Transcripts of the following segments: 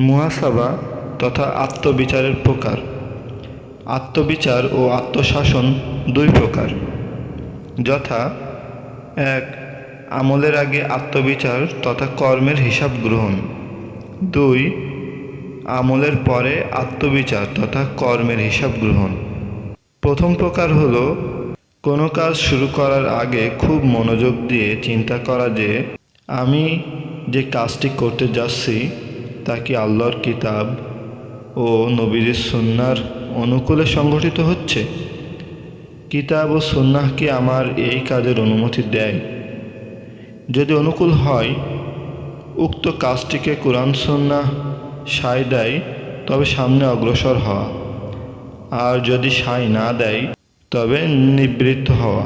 মুহাসাবা তথা আত্মবিচারের প্রকার। আত্মবিচার ও আত্মশাসন দুই প্রকার। যথা, এক, আমলের আগে আত্মবিচার তথা কর্মের হিসাব গ্রহণ। দুই, আমলের পরে আত্মবিচার তথা কর্মের হিসাব গ্রহণ। প্রথম প্রকার হলো, কোনো কাজ শুরু করার আগে খুব মনোযোগ দিয়ে চিন্তা করা যে, আমি যে কাজটি করতে যাচ্ছি তা কি আল্লাহর কিতাব ও নবীর সুন্নার অনুকূলে সংগঠিত হচ্ছে। কিতাব ও সুন্নাহ কি আমার এই কাজের অনুমতি দেয়। যদি অনুকূল হয়, উক্ত কাজটিকে কোরআন সুন্নাহ সায় দেয়, তবে সামনে অগ্রসর হওয়া। আর যদি সায় না দেয়, তবে নিবৃত্ত হওয়া।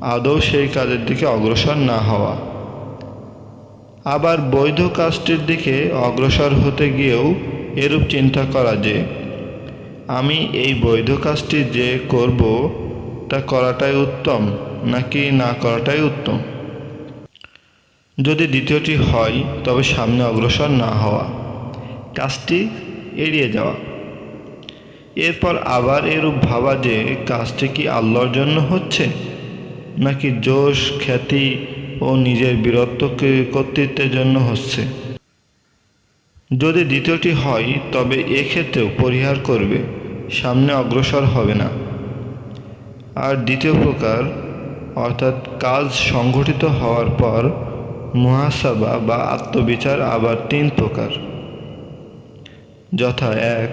আদৌ সেই কাজের দিকে অগ্রসর না হওয়া। আবার বৈধ কাজটির দিকে অগ্রসর হতে গিয়েও এরূপ চিন্তা করা যে, আমি এই বৈধ কাজটি যে করব, তা করাটাই উত্তম, নাকি না করাটাই উত্তম? যদি দ্বিতীয়টি হয়, তবে সামনে অগ্রসর না হওয়া, কাজটি এড়িয়ে যাওয়া। এরপর আবার এরূপ ভাবা যে, কাজটি কি আল্লাহর জন্য হচ্ছে? নাকি জোশ, খ্যাতি ও নিজের বীরত্বকে কর্তৃত্বের জন্য হচ্ছে। যদি দ্বিতীয়টি হয়, তবে এক্ষেত্রেও পরিহার করবে, সামনে অগ্রসর হবে না। আর দ্বিতীয় প্রকার, অর্থাৎ কাজ সংঘটিত হওয়ার পর মহাসাবা বা আত্মবিচার আবার তিন প্রকার। যথা এক,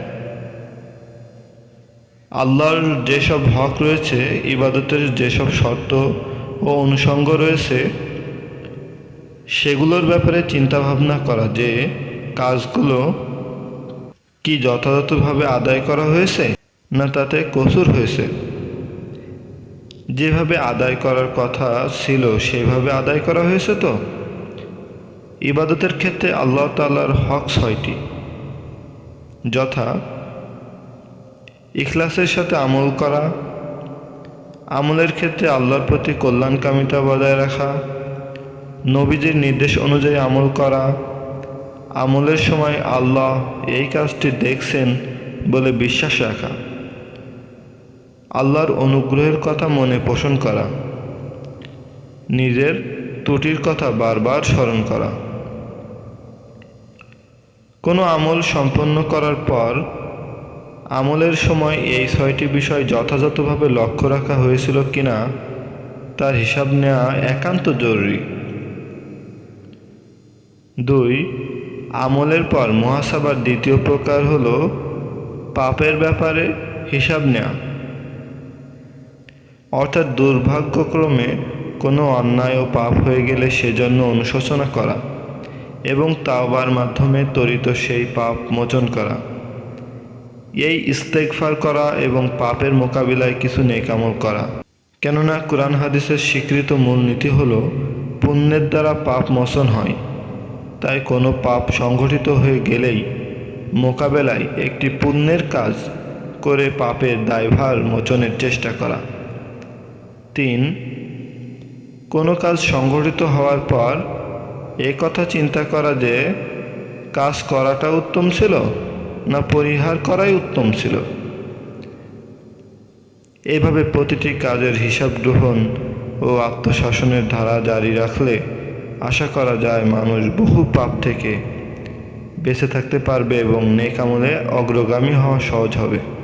আল্লাহর যেসব হক রয়েছে, ইবাদতের যেসব শর্ত ও অনুষঙ্গ রয়েছে সেগুলোর ব্যাপারে চিন্তাভাবনা করা যে কাজগুলো কি যথাযথভাবে আদায় করা হয়েছে না তাতে কসুর হয়েছে। যেভাবে আদায় করার কথা ছিল, সেভাবে আদায় করা হয়েছে তো? ইবাদতের ক্ষেত্রে আল্লাহ তাল্লার হক ছয়টি। যথা, ইখলাসের সাথে আমল করা, আমলের ক্ষেত্রে আল্লাহর প্রতি কল্যাণকামিতা বজায় রাখা নবীজির নির্দেশ অনুযায়ী আমল করা। আমলের সময় আল্লাহ এই কাজটি দেখছেন বলে বিশ্বাস রাখা। আল্লাহর অনুগ্রহের কথা মনে পোষণ করা। নিজের ত্রুটির কথা বারবার স্মরণ করা। কোনো আমল সম্পন্ন করার পর আমলের সময় এই ছয়টি বিষয় যথাযথভাবে লক্ষ্য রাখা হয়েছিল কিনা, তার হিসাব নেওয়া একান্ত জরুরি। দুই, আমলের পর মহাসাবার দ্বিতীয় প্রকার হল পাপের ব্যাপারে হিসাব নেওয়া অর্থাৎ দুর্ভাগ্যক্রমে কোনো অন্যায় ও পাপ হয়ে গেলে সেজন্য অনুশোচনা করা এবং তাওবার মাধ্যমে তরিত সেই পাপ মোচন করা। এই ইস্তেকফার করা এবং পাপের মোকাবিলায় কিছু নেকামল করা। কেননা কোরআন হাদিসের স্বীকৃত মূলনীতি হল, পুণ্যের দ্বারা পাপ মোচন হয়। তাই কোনো পাপ সংঘটিত হয়ে গেলেই মোকাবেলায় একটি পুণ্যের কাজ করে পাপের দায়ভার মোচনের চেষ্টা করা। তিন, কোনো কাজ সংঘটিত হওয়ার পর এ কথা চিন্তা করা যে কাজ করাটা উত্তম ছিল না পরিহার করাই উত্তম ছিল। এইভাবে প্রতিটি কাজের হিসাব গ্রহণ ও আত্মশাসনের ধারা জারি রাখলে আশা করা যায় মানুষ বহু পাপ থেকে বেঁচে থাকতে পারবে এবং নেকামলে অগ্রগামী হওয়া সহজ হবে।